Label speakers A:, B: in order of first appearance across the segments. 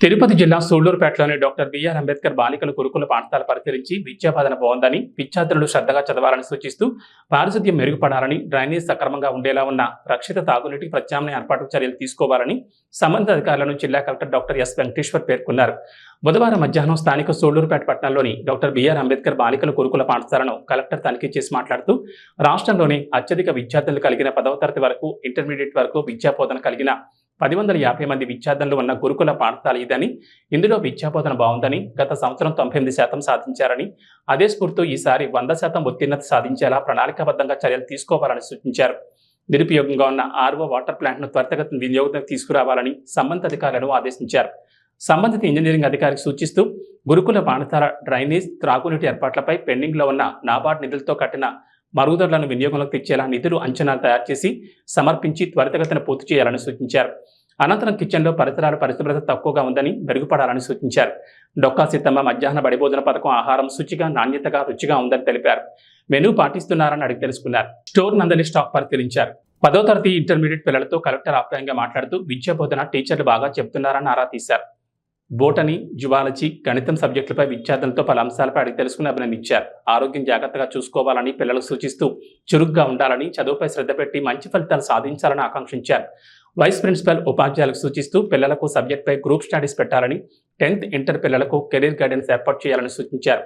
A: తిరుపతి జిల్లా సూళ్ళూరుపేటలోని doctor BR Ambedkar బాలికల గురుకుల పాఠశాల పరిశీలించి విద్యాపాదన బాగుందని విద్యార్థులు శ్రద్ధగా చదవాలని సూచిస్తూ పారిశుద్ధ్యం మెరుగుపడాలని డ్రైనేజ్ సక్రమంగా ఉండేలా ఉన్న రక్షిత తాగునీటి ప్రత్యామ్నాయ ఏర్పాటు చర్యలు తీసుకోవాలని సంబంధిత అధికారులను జిల్లా కలెక్టర్ డాక్టర్ ఎస్ వెంకటేశ్వర్ పేర్కొన్నారు. బుధవారం మధ్యాహ్నం స్థానిక సూళ్ళూరుపేట పట్టణంలోని డాక్టర్ బిఆర్ అంబేద్కర్ బాలికల గురుకుల పాఠశాలను కలెక్టర్ తనిఖీ చేసి మాట్లాడుతూ రాష్ట్రంలోనే అత్యధిక విద్యార్థులు కలిగిన పదవ తరగతి వరకు ఇంటర్మీడియట్ వరకు విద్యాబోధన కలిగిన పది వందల యాభై మంది విద్యార్థులు ఉన్న గురుకుల పాఠశాల ఇదని ఇందులో విద్యాబోధన బాగుందని గత సంవత్సరం తొంభై ఎనిమిది శాతం సాధించారని అదే స్ఫూర్తితో ఈసారి వంద శాతం ఉత్తీర్ణత సాధించేలా ప్రణాళికాబద్ధంగా చర్యలు తీసుకోవాలని సూచించారు. నిరుపయోగంగా ఉన్న ఆర్వో వాటర్ ప్లాంట్ను త్వరితగతిన వినియోగం తీసుకురావాలని సంబంధిత అధికారులను ఆదేశించారు. సంబంధిత ఇంజనీరింగ్ అధికారికి సూచిస్తూ గురుకుల పాఠశాల డ్రైనేజ్ త్రాగునీటి ఏర్పాట్లపై పెండింగ్లో ఉన్న నాబార్డ్ నిధులతో కట్టిన మరుగుదొడ్లను వినియోగంలోకి తెచ్చేలా నిధులు అంచనాలు తయారు చేసి సమర్పించి త్వరితగతిన పూర్తి చేయాలని సూచించారు. అనంతరం కిచెన్లో పరిసరాల పరిశుభ్రత తక్కువగా ఉందని మెరుగుపడాలని సూచించారు. డొక్కా సీతమ్మ మధ్యాహ్న బడిబోధన పథకం ఆహారం శుచిగా నాణ్యతగా రుచిగా ఉందని తెలిపారు. మెనూ పాటిస్తున్నారని అడిగి తెలుసుకున్నారు. స్టోర్ నందని స్టాక్ పరిశీలించారు. పదో తరగతి ఇంటర్మీడియట్ పిల్లలతో కలెక్టర్ ఆప్యాయంగా మాట్లాడుతూ విద్యా బోధన టీచర్లు బాగా చెబుతున్నారని ఆరా తీశారు. బోటనీ జువాలజీ గణితం సబ్జెక్టులపై విద్యార్థులతో పలు అంశాలపై అడిగి తెలుసుకుని అభినందించారు. ఆరోగ్యం జాగ్రత్తగా చూసుకోవాలని పిల్లలకు సూచిస్తూ చురుగ్గా ఉండాలని చదువుపై శ్రద్ధ పెట్టి మంచి ఫలితాలు సాధించాలని ఆకాంక్షించారు. వైస్ ప్రిన్సిపల్ ఉపాధ్యాయులకు సూచిస్తూ పిల్లలకు సబ్జెక్ట్పై గ్రూప్ స్టడీస్ పెట్టాలని టెన్త్ ఇంటర్ పిల్లలకు కెరీర్ గైడెన్స్ ఏర్పాటు చేయాలని సూచించారు.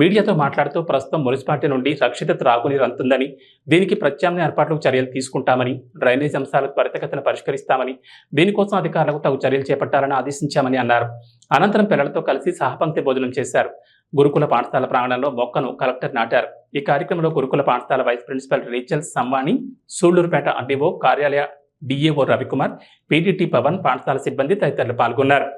A: మీడియాతో మాట్లాడుతూ ప్రస్తుతం మున్సిపాలిటీ నుండి రక్షిత త్రాగునీరు అందుతుందని దీనికి ప్రత్యామ్నాయ ఏర్పాట్లకు చర్యలు తీసుకుంటామని డ్రైనేజ్ అంశాలు త్వరితగతిన పరిష్కరిస్తామని దీనికోసం అధికారులకు తగు చర్యలు చేపట్టాలని ఆదేశించామని అన్నారు. అనంతరం పిల్లలతో కలిసి సహపంక్తి భోజనం చేశారు. గురుకుల పాఠశాల ప్రాంగణంలో మొక్కను కలెక్టర్ నాటారు. ఈ కార్యక్రమంలో గురుకుల పాఠశాల vice principal Rachel Samvani Sullurpeta RDO కార్యాలయ డిఏఓ రవికుమార్ పీడీటీ పవన్ పాఠశాల సిబ్బంది తదితరులు పాల్గొన్నారు.